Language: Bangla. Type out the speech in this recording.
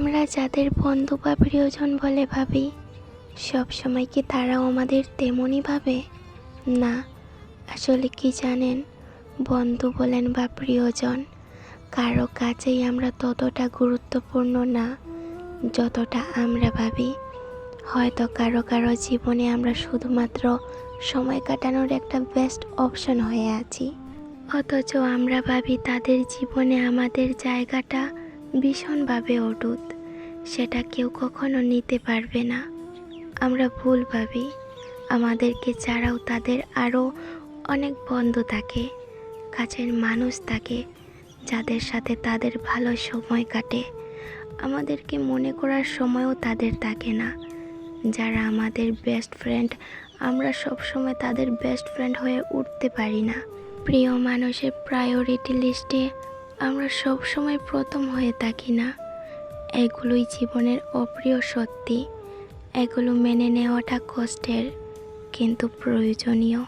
আমরা যাদের বন্ধু বা প্রিয়জন বলে ভাবি, সব সময় কি তারাও আমাদের তেমনই ভাবে? না, আসলে কি জানেন? বন্ধু বলেন বা প্রিয়জন, কারও কাছেই আমরা ততটা গুরুত্বপূর্ণ না, যতটা আমরা ভাবি। হয়তো কারও কারও জীবনে আমরা শুধুমাত্র সময় কাটানোর একটা বেস্ট অপশন হয়ে আছি। অথচ আমরা ভাবি তাদের জীবনে আমাদের জায়গাটা ভীষণভাবে অটুট। সেটা কেউ কখনো নিতে পারবে না। আমরা ভুল ভাবি। আমাদেরকে ছাড়াও তাদের আরও অনেক বন্ধু থাকে, কাছের মানুষ থাকে, যাদের সাথে তাদের ভালো সময় কাটে। আমাদেরকে মনে করার সময়ও তাদের থাকে না। যারা আমাদের বেস্ট ফ্রেন্ড আমরা সব সময় তাদের বেস্ট ফ্রেন্ড হয়ে উঠতে পারি না। প্রিয় মানুষের প্রায়োরিটি লিস্টে আমরা সবসময় প্রথম হয়ে থাকি না। এগুলোই জীবনের অপ্রিয় সত্যি। এগুলো মেনে নেওয়াটা কষ্টের, কিন্তু প্রয়োজনীয়।